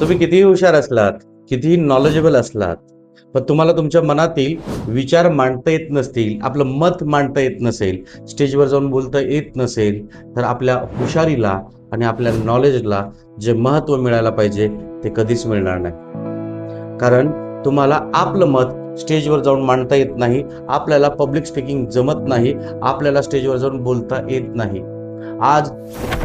तुम्ही कितीही हुशार असलात कितीही नॉलेजेबल असलात पण तुम्हाला तुमच्या मनातील विचार मांडता येत नसतील आपलं मत मांडता येत नसेल स्टेजवर जाऊन बोलता येत नसेल तर आपल्या हुशारीला आणि आपल्या नॉलेजला जे महत्त्व मिळायला पाहिजे ते कधीच मिळणार नाही. कारण तुम्हाला आपलं मत स्टेजवर जाऊन मांडता येत नाही आपल्याला पब्लिक स्पीकिंग जमत नाही आपल्याला स्टेजवर जाऊन बोलता येत नाही. आज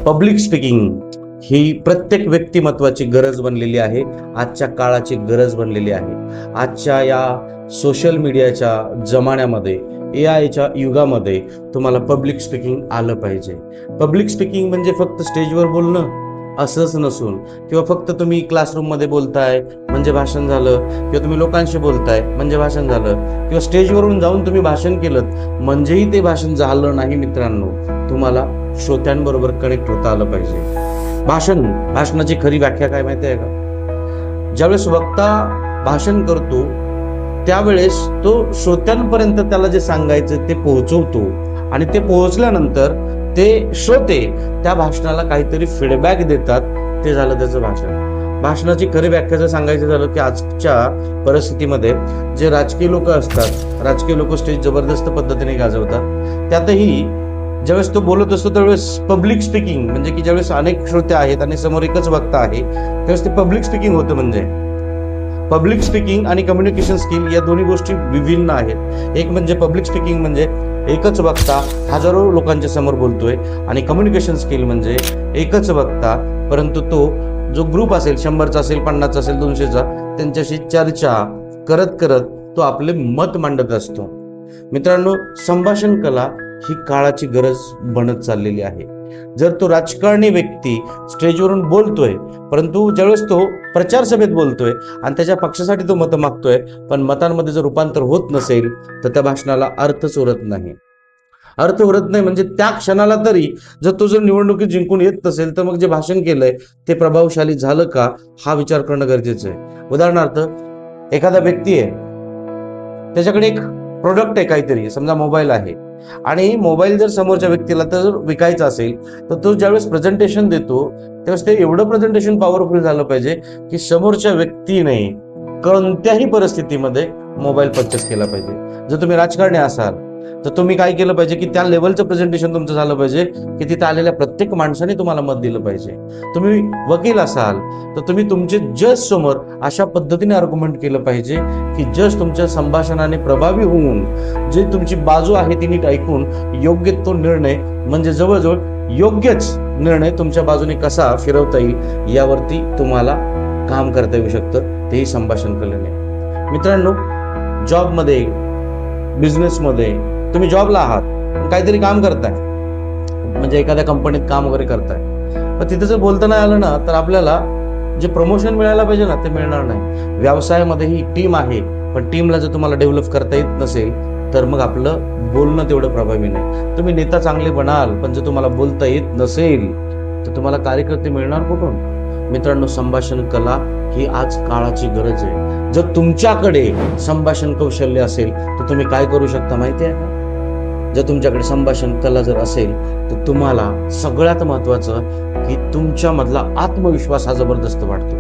पब्लिक स्पीकिंग ही प्रत्येक व्यक्तिमत्वाची गरज बनलेली आहे. आजच्या काळाची गरज बनलेली आहे. आजच्या या सोशल मीडियाच्या जमान्यामध्ये ए आयच्या युगामध्ये तुम्हाला पब्लिक स्पीकिंग आलं पाहिजे. पब्लिक स्पीकिंग म्हणजे फक्त स्टेजवर बोलणं असंच नसून किंवा फक्त तुम्ही क्लासरूममध्ये बोलताय म्हणजे भाषण झालं किंवा तुम्ही लोकांशी बोलताय म्हणजे भाषण झालं किंवा स्टेजवरून जाऊन तुम्ही भाषण केलं म्हणजेही ते भाषण झालं नाही मित्रांनो. तुम्हाला श्रोत्यांबरोबर कनेक्ट होता आलं पाहिजे. भाषण भाषणाची खरी व्याख्या काय माहिती आहे का? ज्यावेळेस वक्ता भाषण करतो त्यावेळेस तो श्रोत्यांपर्यंत त्याला जे सांगायचं ते पोहोचवतो आणि ते पोहोचल्यानंतर ते श्रोते त्या भाषणाला काहीतरी फीडबॅक देतात ते झालं त्याचं भाषण. भाषणाची खरी व्याख्या जर सांगायचं झालं की आजच्या परिस्थितीमध्ये जे राजकीय लोक असतात राजकीय लोक स्टेज जबरदस्त पद्धतीने गाजवतात त्यातही ज्यावेळेस तो बोलत असतो त्यावेळेस पब्लिक स्पीकिंग म्हणजे की ज्यावेळेस अनेक श्रोते आहेत आणि समोर एकच वक्ता आहे त्यावेळेस ते पब्लिक स्पीकिंग होतं म्हणजे. पब्लिक स्पीकिंग आणि कम्युनिकेशन स्किल या दोन्ही गोष्टी विभिन्न आहेत. एक म्हणजे पब्लिक स्पीकिंग म्हणजे एकच वक्ता हजारो लोकांच्या समोर बोलतोय आणि कम्युनिकेशन स्किल म्हणजे एकच वक्ता परंतु तो जो ग्रुप असेल शंभरचा असेल पन्नासचा असेल दोनशेचा त्यांच्याशी चर्चा करत करत तो आपले मत मांडत असतो. मित्रांनो संभाषण कला ही काळाची गरज बनत चाललेली आहे. जर तो राजकारणी व्यक्ती स्टेजवरून बोलतोय परंतु ज्यावेळेस तो प्रचार सभेत बोलतोय आणि त्याच्या पक्षासाठी तो मतं मागतोय पण मतांमध्ये जर रूपांतर होत नसेल तर त्या भाषणाला अर्थच उरत नाही. अर्थ उरत नाही म्हणजे त्या क्षणाला तरी जर तो जर निवडणुकीत जिंकून येत नसेल तर मग जे भाषण केलंय ते प्रभावशाली झालं का हा विचार करणं गरजेचं आहे. उदाहरणार्थ एखादा व्यक्ती आहे त्याच्याकडे एक प्रोडक्ट आहे काहीतरी समजा मोबाईल आहे. आणि मोबाईल जर समोरच्या व्यक्तीला तर विकायचा असेल तर तो ज्यावेळेस प्रेझेंटेशन देतो त्यावेळेस ते एवढं प्रेझेंटेशन पॉवरफुल झालं पाहिजे की समोरच्या व्यक्तीने कोणत्याही परिस्थितीमध्ये मोबाईल परचेस केला पाहिजे. जर तुम्ही राजकारणी असाल तर तुम्ही काय केलं पाहिजे की त्या लेवलचं प्रेझेंटेशन तुमचं झालं पाहिजे की तिथे आलेल्या प्रत्येक माणसाने तुम्हाला मत दिलं पाहिजे. तुम्ही वकील असाल तर तुम्ही तुमचे जज समोर अशा पद्धतीने आर्ग्युमेंट केलं पाहिजे की जज तुमच्या संभाषणाने प्रभावी होऊन जे तुमची बाजू आहे ती नीट ऐकून योग्य तो निर्णय म्हणजे जवळजवळ योग्यच निर्णय तुमच्या बाजूने कसा फिरवता येईल यावरती तुम्हाला काम करता येऊ शकतं तेही संभाषण कलेने मित्रांनो जॉबमध्ये बिझनेसमध्ये तुम्ही जॉबला आहात. काहीतरी काम करताय. म्हणजे एखाद्या कंपनीत काम वगैरे करताय. पण तिथे जर बोलता नाही आलं ना तर आपल्याला जे प्रमोशन मिळायला पाहिजे ना ते मिळणार नाही. व्यवसायामध्ये ही टीम आहे पण टीमला जर तुम्हाला डेव्हलप करता येत नसेल तर मग आपलं बोलणं तेवढं प्रभावी नाही. तुम्ही नेता चांगले बनाल पण जर तुम्हाला बोलता येत नसेल तर तुम्हाला कार्यकर्ते मिळणार कुठून? मित्रांनो संभाषण कला ही आज काळाची गरज आहे. जर तुमच्याकडे संभाषण कौशल्य असेल तर तुम्ही काय करू शकता माहिती आहे का? जर तुमच्याकडे संभाषण कला जर असेल तर तुम्हाला सगळ्यात महत्वाचं की तुमच्यामधला आत्मविश्वास हा जबरदस्त वाढतो.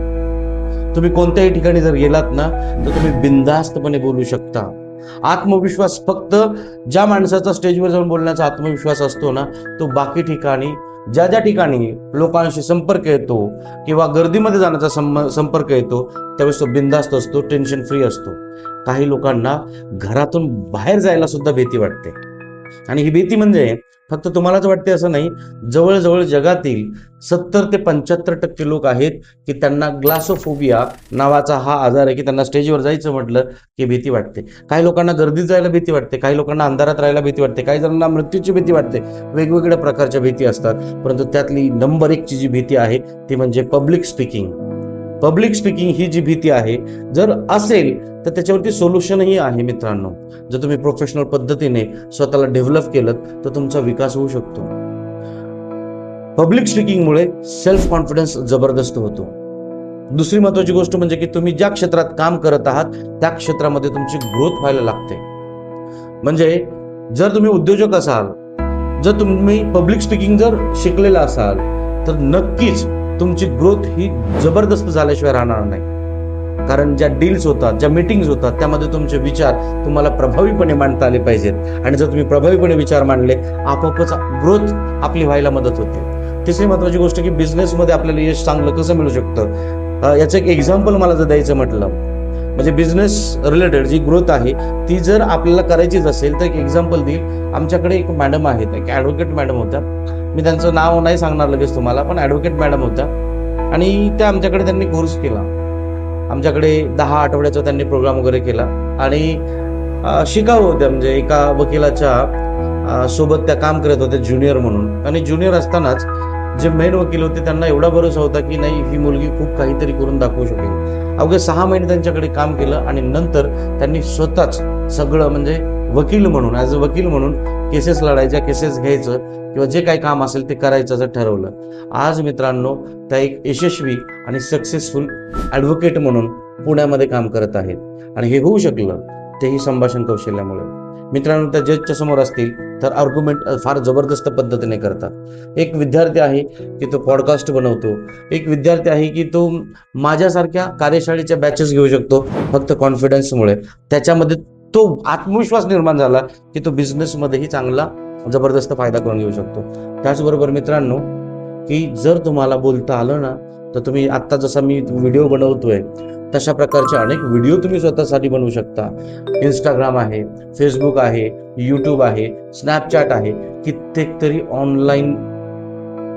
तुम्ही कोणत्याही ठिकाणी जर गेलात ना तर तुम्ही बिनधास्तपणे बोलू शकता. आत्मविश्वास फक्त ज्या माणसाचा स्टेजवर जाऊन बोलण्याचा आत्मविश्वास असतो ना तो बाकी ठिकाणी ज्या ज्या ठिकाणी लोकांशी संपर्क येतो किंवा गर्दीमध्ये जाण्याचा सं- संपर्क येतो त्यावेळेस तो बिंदास्त असतो टेन्शन फ्री असतो. काही लोकांना घरातून बाहेर जायला सुद्धा भीती वाटते. आणि ही भीती म्हणजे फक्त तुम्हालाच वाटते असं नाही. जवळजवळ जगातील सत्तर ते पंच्याहत्तर टक्के लोक आहेत की त्यांना ग्लासोफोबिया नावाचा हा आजार आहे की त्यांना स्टेजवर जायचं म्हटलं की भीती वाटते. काही लोकांना गर्दीत जायला भीती वाटते काही लोकांना अंधारात राहायला भीती वाटते काही जणांना मृत्यूची भीती वाटते. वेगवेगळ्या प्रकारच्या भीती असतात. परंतु त्यातली नंबर एकची जी भीती आहे ती म्हणजे पब्लिक स्पीकिंग पब्लिक स्पीकिंग ही जी भीती आहे जर असेल तर त्याच्यावरती सोल्युशनही आहे मित्रांनो. जर तुम्ही प्रोफेशनल पद्धतीने स्वतःला डेव्हलप केलं तर तुमचा विकास होऊ शकतो. पब्लिक स्पीकिंगमुळे सेल्फ कॉन्फिडन्स जबरदस्त होतो. दुसरी महत्वाची गोष्ट म्हणजे की तुम्ही ज्या क्षेत्रात काम करत आहात त्या क्षेत्रामध्ये तुमची ग्रोथ व्हायला लागते. म्हणजे जर तुम्ही उद्योजक असाल जर तुम्ही पब्लिक स्पीकिंग जर शिकलेला असाल तर नक्कीच तुमची ग्रोथ ही जबरदस्त झाल्याशिवाय राहणार नाही. कारण ज्या डील्स होतात ज्या मीटिंग्स होतात त्यामध्ये तुमचे विचार तुम्हाला प्रभावीपणे मांडता आले पाहिजेत. आणि जर तुम्ही प्रभावीपणे विचार मांडले आपोआपच ग्रोथ आपली व्हायला मदत होते. तिसरी महत्वाची गोष्ट की बिझनेसमध्ये आपल्याला यश चांगलं कसं मिळू शकतं? याचं एक एक्झाम्पल मला जर द्यायचं म्हटलं म्हणजे बिझनेस रिलेटेड जी ग्रोथ आहे ती जर आपल्याला करायचीच असेल तर एक एक्झाम्पल देईल. आमच्याकडे एक मॅडम आहेत एक ॲडव्होकेट मॅडम होत्या. मी त्यांचं नाव नाही सांगणार लगेच तुम्हाला पण ॲडव्होकेट मॅडम होत्या. आणि त्या आमच्याकडे त्यांनी कोर्स केला. आमच्याकडे दहा आठवड्याचा त्यांनी प्रोग्राम वगैरे केला. आणि शिकाव शिकाऊ होत्या म्हणजे एका वकिलाच्या सोबत त्या काम करत होत्या ज्युनियर म्हणून. आणि ज्युनियर असतानाच जे मेन वकील होते त्यांना एवढा भरोसा होता की नाही ही मुलगी खूप काहीतरी करून दाखवू शकेल. अवघे सहा महिने त्यांच्याकडे काम केलं आणि नंतर त्यांनी स्वतःच सगळं म्हणजे वकील म्हणून ॲज अ वकील म्हणून केसेस लढायच्या केसेस घ्यायचं किंवा जे काही काम असेल ते करायचं असं ठरवलं. आज मित्रांनो त्या एक यशस्वी आणि सक्सेसफुल ॲडव्होकेट म्हणून पुण्यामध्ये काम करत आहेत. आणि हे होऊ शकलं तेही संभाषण कौशल्यामुळे. मित्रांनो त्या जजच्या समोर असतील तर आर्ग्युमेंट फार जबरदस्त पद्धतीने करतात. एक विद्यार्थी आहे की तो पॉडकास्ट बनवतो. एक विद्यार्थी आहे की तो माझ्यासारख्या कार्यशाळेच्या बॅचेस घेऊ शकतो फक्त कॉन्फिडन्समुळे त्याच्यामध्ये तो आत्मविश्वास निर्माण झाला की तो बिझनेसमध्येही चांगला जबरदस्त फायदा करून घेऊ शकतो. त्याचबरोबर मित्रांनो की जर तुम्हाला बोलता आलं ना तर तुम्ही आत्ता जसा मी व्हिडिओ बनवतोय तशा प्रकारचे अनेक व्हिडिओ तुम्ही स्वतःसाठी बनवू शकता. इंस्टाग्राम आहे फेसबुक आहे यूट्यूब आहे स्नॅपचॅट आहे. कित्येक तरी ऑनलाईन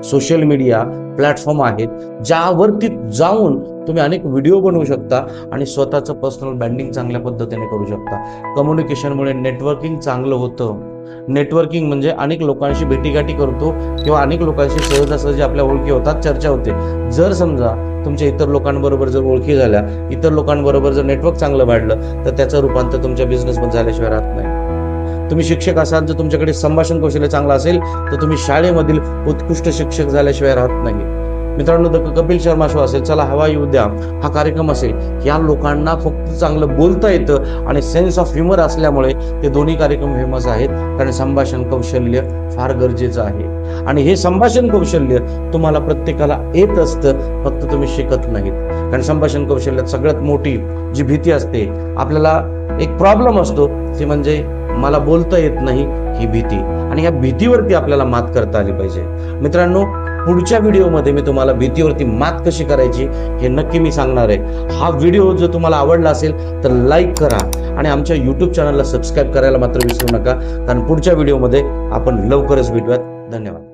सोशल मीडिया प्लॅटफॉर्म आहेत ज्यावरती जाऊन तुम्ही अनेक व्हिडिओ बनवू शकता आणि स्वतःचं पर्सनल ब्रँडिंग चांगल्या पद्धतीने करू शकता. कम्युनिकेशनमुळे नेटवर्किंग चांगलं होतं. नेटवर्किंग म्हणजे अनेक लोकांशी भेटीगाठी करतो किंवा अनेक लोकांशी सहजासहजी आपल्या ओळखी होतात चर्चा होते. जर समजा तुमच्या इतर लोकांबरोबर जर ओळखी झाल्या इतर लोकांबरोबर जर नेटवर्क चांगलं वाढलं तर त्याचं रूपांतर तुमच्या बिझनेसमध्ये झाल्याशिवाय राहत नाही. तुम्ही शिक्षक असाल जर तुमच्याकडे संभाषण कौशल्य चांगलं असेल तर तुम्ही शाळेमधील उत्कृष्ट शिक्षक झाल्याशिवाय राहत नाही. मित्रांनो द कपिल शर्मा शो असेल चला हवा येऊ द्या. हा कार्यक्रम असेल या लोकांना फक्त चांगलं बोलता येतं आणि सेन्स ऑफ ह्युमर असल्यामुळे ते दोन्ही कार्यक्रम फेमस आहेत. कारण संभाषण कौशल्य फार गरजेचं आहे. आणि हे संभाषण कौशल्य तुम्हाला प्रत्येकाला येत असतं फक्त तुम्ही शिकत नाहीत. कारण संभाषण कौशल्यात सगळ्यात मोठी जी भीती असते आपल्याला एक प्रॉब्लेम असतो ती म्हणजे मला बोलता येत नाही ही भीती. आणि या भीतीवरती आपल्याला मात करता आली पाहिजे. मित्रांनो पुढच्या व्हिडिओमध्ये मी तुम्हाला भीतीवरती मात कशी करायची हे नक्की मी सांगणार आहे. हा व्हिडिओ जर तुम्हाला आवडला असेल तर लाईक करा आणि आमच्या यूट्यूब चॅनलला सबस्क्राईब करायला मात्र विसरू नका. कारण पुढच्या व्हिडिओमध्ये आपण लवकरच भेटूयात. धन्यवाद.